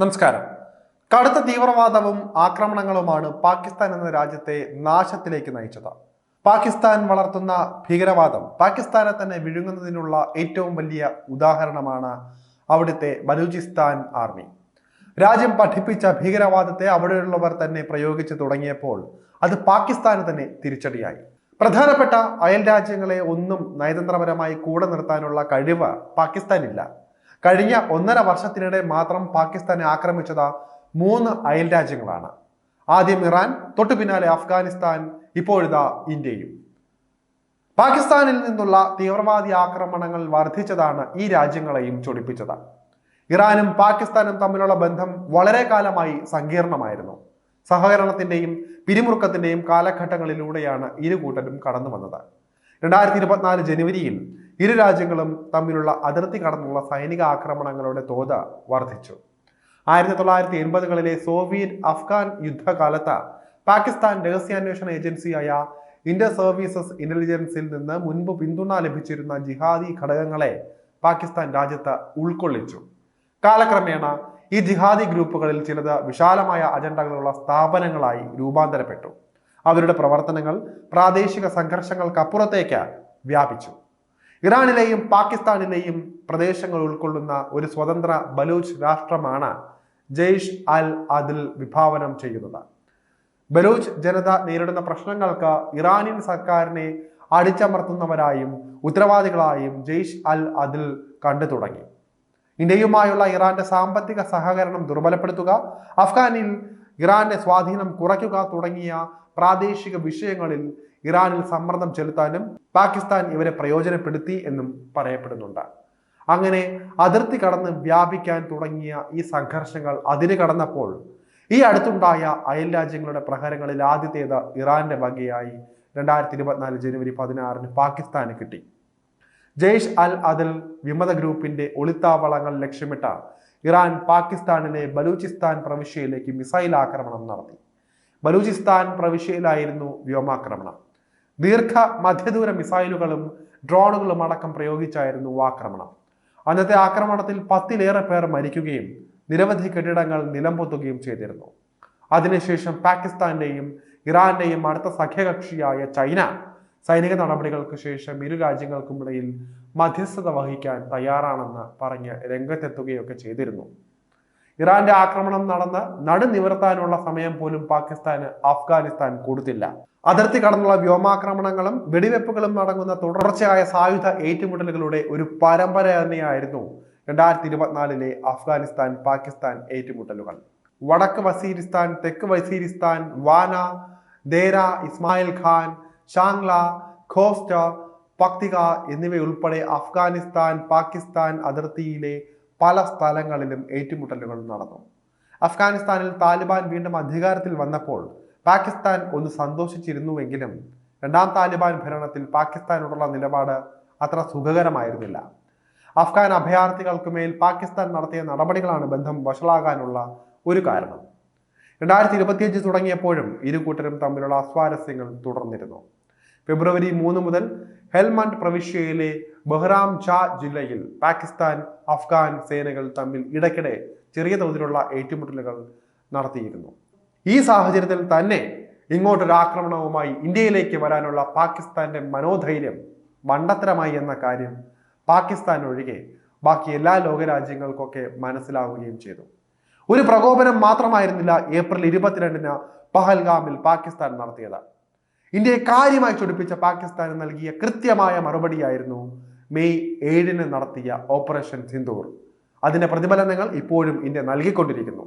നമസ്കാരം. കടുത്ത തീവ്രവാദവും ആക്രമണങ്ങളുമാണ് പാകിസ്ഥാൻ എന്ന രാജ്യത്തെ നാശത്തിലേക്ക് നയിച്ചത്. പാകിസ്ഥാൻ വളർത്തുന്ന ഭീകരവാദം പാകിസ്ഥാനെ തന്നെ വിഴുങ്ങുന്നതിനുള്ള ഏറ്റവും വലിയ ഉദാഹരണമാണ് അവിടുത്തെ ബലൂചിസ്ഥാൻ ആർമി. രാജ്യം പഠിപ്പിച്ച ഭീകരവാദത്തെ അവിടെയുള്ളവർ തന്നെ പ്രയോഗിച്ചു തുടങ്ങിയപ്പോൾ അത് പാകിസ്ഥാന് തന്നെ തിരിച്ചടിയായി. പ്രധാനപ്പെട്ട അയൽ രാജ്യങ്ങളെ ഒന്നും നയതന്ത്രപരമായി കൂടെ നിർത്താനുള്ള കഴിവ് പാകിസ്ഥാനില്ല. കഴിഞ്ഞ ഒന്നര വർഷത്തിനിടെ മാത്രം പാകിസ്ഥാനെ ആക്രമിച്ചത് മൂന്ന് അയൽ രാജ്യങ്ങളാണ്. ആദ്യം ഇറാൻ തൊട്ടു പിന്നാലെ അഫ്ഗാനിസ്ഥാൻ ഇപ്പോഴിതാ ഇന്ത്യയും. പാകിസ്ഥാനിൽ നിന്നുള്ള തീവ്രവാദി ആക്രമണങ്ങൾ വർദ്ധിച്ചതാണ് ഈ രാജ്യങ്ങളെയും ചൊടിപ്പിച്ചത്. ഇറാനും പാകിസ്ഥാനും തമ്മിലുള്ള ബന്ധം വളരെ കാലമായി സങ്കീർണമായിരുന്നു. സഹകരണത്തിന്റെയും പിരിമുറുക്കത്തിന്റെയും കാലഘട്ടങ്ങളിലൂടെയാണ് ഇരു കൂട്ടരും കടന്നു വന്നത് രണ്ടായിരത്തി ഇരുപത്തിനാല് ജനുവരിയിൽ ഇരു രാജ്യങ്ങളും തമ്മിലുള്ള അതിർത്തി കടന്നുള്ള സൈനിക ആക്രമണങ്ങളുടെ തോത് വർദ്ധിച്ചു ആയിരത്തി തൊള്ളായിരത്തി എൺപതുകളിലെ സോവിയറ്റ് അഫ്ഗാൻ യുദ്ധകാലത്ത് പാകിസ്ഥാൻ രഹസ്യാന്വേഷണ ഏജൻസിയായ ഇന്റർ സർവീസസ് ഇന്റലിജൻസിൽ നിന്ന് മുൻപ് പിന്തുണ ലഭിച്ചിരുന്ന ജിഹാദി ഘടകങ്ങളെ പാകിസ്ഥാൻ രാജ്യത്ത് ഉൾക്കൊള്ളിച്ചു. കാലക്രമേണ ഈ ജിഹാദി ഗ്രൂപ്പുകളിൽ ചിലത് വിശാലമായ അജണ്ടകളുള്ള സ്ഥാപനങ്ങളായി രൂപാന്തരപ്പെട്ടു. അവരുടെ പ്രവർത്തനങ്ങൾ പ്രാദേശിക സംഘർഷങ്ങൾക്കപ്പുറത്തേക്ക് വ്യാപിച്ചു. ഇറാനിലെയും പാകിസ്ഥാനിലെയും പ്രദേശങ്ങൾ ഉൾക്കൊള്ളുന്ന ഒരു സ്വതന്ത്ര ബലൂച്ച് രാഷ്ട്രമാണ് ജെയ്ഷ് അൽ അദിൽ വിഭാവനം ചെയ്യുന്നത്. ബലൂച്ച് ജനത നേരിടുന്ന പ്രശ്നങ്ങൾക്ക് ഇറാനിയൻ സർക്കാരിനെ അടിച്ചമർത്തുന്നവരായും ഉത്തരവാദികളായും ജെയ്ഷ് അൽ അദിൽ കണ്ടു തുടങ്ങി. ഇന്ത്യയുമായുള്ള ഇറാന്റെ സാമ്പത്തിക സഹകരണം ദുർബലപ്പെടുത്തുക അഫ്ഗാനിൽ ഇറാന്റെ സ്വാധീനം കുറയ്ക്കുക തുടങ്ങിയ പ്രാദേശിക വിഷയങ്ങളിൽ ഇറാനിൽ സമ്മർദ്ദം ചെലുത്താനും പാകിസ്ഥാൻ ഇവരെ പ്രയോജനപ്പെടുത്തി എന്നും പറയപ്പെടുന്നുണ്ട്. അങ്ങനെ അതിർത്തി കടന്ന് വ്യാപിക്കാൻ തുടങ്ങിയ ഈ സംഘർഷങ്ങൾ അതിര് കടന്നപ്പോൾ ഈ അടുത്തുണ്ടായ അയൽ രാജ്യങ്ങളുടെ പ്രഹരങ്ങളിൽ ആദ്യത്തേത് ഇറാന്റെ വകയായി രണ്ടായിരത്തി ഇരുപത്തിനാല് ജനുവരി പതിനാറിന് പാകിസ്ഥാന് കിട്ടി. ജെയ്ഷ് അൽ അദൽ വിമത ഗ്രൂപ്പിന്റെ ഒളിത്താവളങ്ങൾ ലക്ഷ്യമിട്ട ഇറാൻ പാകിസ്ഥാനിലെ ബലൂചിസ്ഥാൻ പ്രവിശ്യയിലേക്ക് മിസൈൽ ആക്രമണം നടത്തി. ബലൂചിസ്ഥാൻ പ്രവിശ്യയിലായിരുന്നു വ്യോമാക്രമണം. ദീർഘ മധ്യദൂര മിസൈലുകളും ഡ്രോണുകളും അടക്കം പ്രയോഗിച്ചായിരുന്നു ആക്രമണം അന്നത്തെ ആക്രമണത്തിൽ പത്തിലേറെ പേർ മരിക്കുകയും നിരവധി കെട്ടിടങ്ങൾ നിലംപൊത്തുകയും ചെയ്തിരുന്നു. അതിനുശേഷം പാകിസ്ഥാന്റെയും ഇറാന്റെയും അടുത്ത സഖ്യകക്ഷിയായ ചൈന സൈനിക നടപടികൾക്ക് ശേഷം ഇരു രാജ്യങ്ങൾക്കുമിടയിൽ മധ്യസ്ഥത വഹിക്കാൻ തയ്യാറാണെന്ന് പറഞ്ഞ് രംഗത്തെത്തുകയൊക്കെ ചെയ്തിരുന്നു. ഇറാന്റെ ആക്രമണം നടന്ന് നടുനിവർത്താനുള്ള സമയം പോലും പാകിസ്ഥാന് അഫ്ഗാനിസ്ഥാൻ കൊടുത്തില്ല. അതിർത്തി കടന്നുള്ള വ്യോമാക്രമണങ്ങളും വെടിവെപ്പുകളും നടങ്ങുന്ന തുടർച്ചയായ സായുധ ഏറ്റുമുട്ടലുകളുടെ ഒരു പരമ്പര തന്നെയായിരുന്നു രണ്ടായിരത്തി ഇരുപത്തിനാലിലെ അഫ്ഗാനിസ്ഥാൻ പാകിസ്ഥാൻ ഏറ്റുമുട്ടലുകൾ. വടക്ക് വസീരിസ്ഥാൻ തെക്ക് വസീരിസ്ഥാൻ വാന ദേര ഇസ്മായിൽ ഖാൻ ഷാങ്ല ഖോസ്റ്റ പക്തിക എന്നിവയുൾപ്പെടെ അഫ്ഗാനിസ്ഥാൻ പാകിസ്ഥാൻ അതിർത്തിയിലെ പല സ്ഥലങ്ങളിലും ഏറ്റുമുട്ടലുകൾ നടന്നു. അഫ്ഗാനിസ്ഥാനിൽ താലിബാൻ വീണ്ടും അധികാരത്തിൽ വന്നപ്പോൾ പാകിസ്ഥാൻ ഒന്ന് സന്തോഷിച്ചിരുന്നുവെങ്കിലും രണ്ടാം താലിബാൻ ഭരണത്തിൽ പാകിസ്ഥാനോടുള്ള നിലപാട് അത്ര സുഖകരമായിരുന്നില്ല. അഫ്ഗാൻ അഭയാർത്ഥികൾക്ക് മേൽ പാകിസ്ഥാൻ നടത്തിയ നടപടികളാണ് ബന്ധം വഷളാകാനുള്ള ഒരു കാരണം. രണ്ടായിരത്തി ഇരുപത്തിയഞ്ച് തുടങ്ങിയപ്പോഴും ഇരു കൂട്ടരും തമ്മിലുള്ള അസ്വാരസ്യങ്ങൾ തുടർന്നിരുന്നു. ഫെബ്രുവരി മൂന്ന് മുതൽ ഹെൽമണ്ട് പ്രവിശ്യയിലെ ബഹ്റാം ഷാ ജില്ലയിൽ പാകിസ്ഥാൻ അഫ്ഗാൻ സേനകൾ തമ്മിൽ ഇടയ്ക്കിടെ ചെറിയ തോതിലുള്ള ഏറ്റുമുട്ടലുകൾ നടത്തിയിരുന്നു. ഈ സാഹചര്യത്തിൽ തന്നെ ഇങ്ങോട്ടൊരു ആക്രമണവുമായി ഇന്ത്യയിലേക്ക് വരാനുള്ള പാകിസ്ഥാന്റെ മനോധൈര്യം മണ്ടത്തരമായി എന്ന കാര്യം പാകിസ്ഥാൻ ഒഴികെ ബാക്കി എല്ലാ ലോകരാജ്യങ്ങൾക്കൊക്കെ മനസ്സിലാവുകയും ചെയ്തു. ഒരു പ്രകോപനം മാത്രമായിരുന്നില്ല ഏപ്രിൽ ഇരുപത്തിരണ്ടിന് പഹൽഗാമിൽ പാകിസ്ഥാൻ നടത്തിയത്. ഇന്ത്യയെ കാര്യമായി ചൊടിപ്പിച്ച പാകിസ്ഥാന് നൽകിയ കൃത്യമായ മറുപടിയായിരുന്നു മെയ് ഏഴിന് നടത്തിയ ഓപ്പറേഷൻ സിന്ദൂർ. അതിന്റെ പ്രതിഫലനങ്ങൾ ഇപ്പോഴും ഇന്ത്യ നൽകിക്കൊണ്ടിരിക്കുന്നു.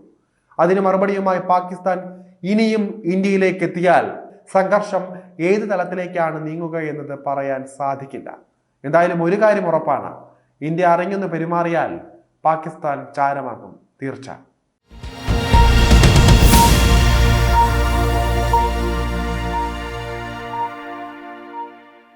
അതിന് മറുപടിയുമായി പാകിസ്ഥാൻ ഇനിയും ഇന്ത്യയിലേക്ക് എത്തിയാൽ സംഘർഷം ഏത് തലത്തിലേക്കാണ് നീങ്ങുക എന്നത് പറയാൻ സാധിക്കില്ല. എന്തായാലും ഒരു കാര്യം ഉറപ്പാണ്. ഇന്ത്യ അറിഞ്ഞെന്ന് പെരുമാറിയാൽ പാകിസ്ഥാൻ ചാരമാകും തീർച്ച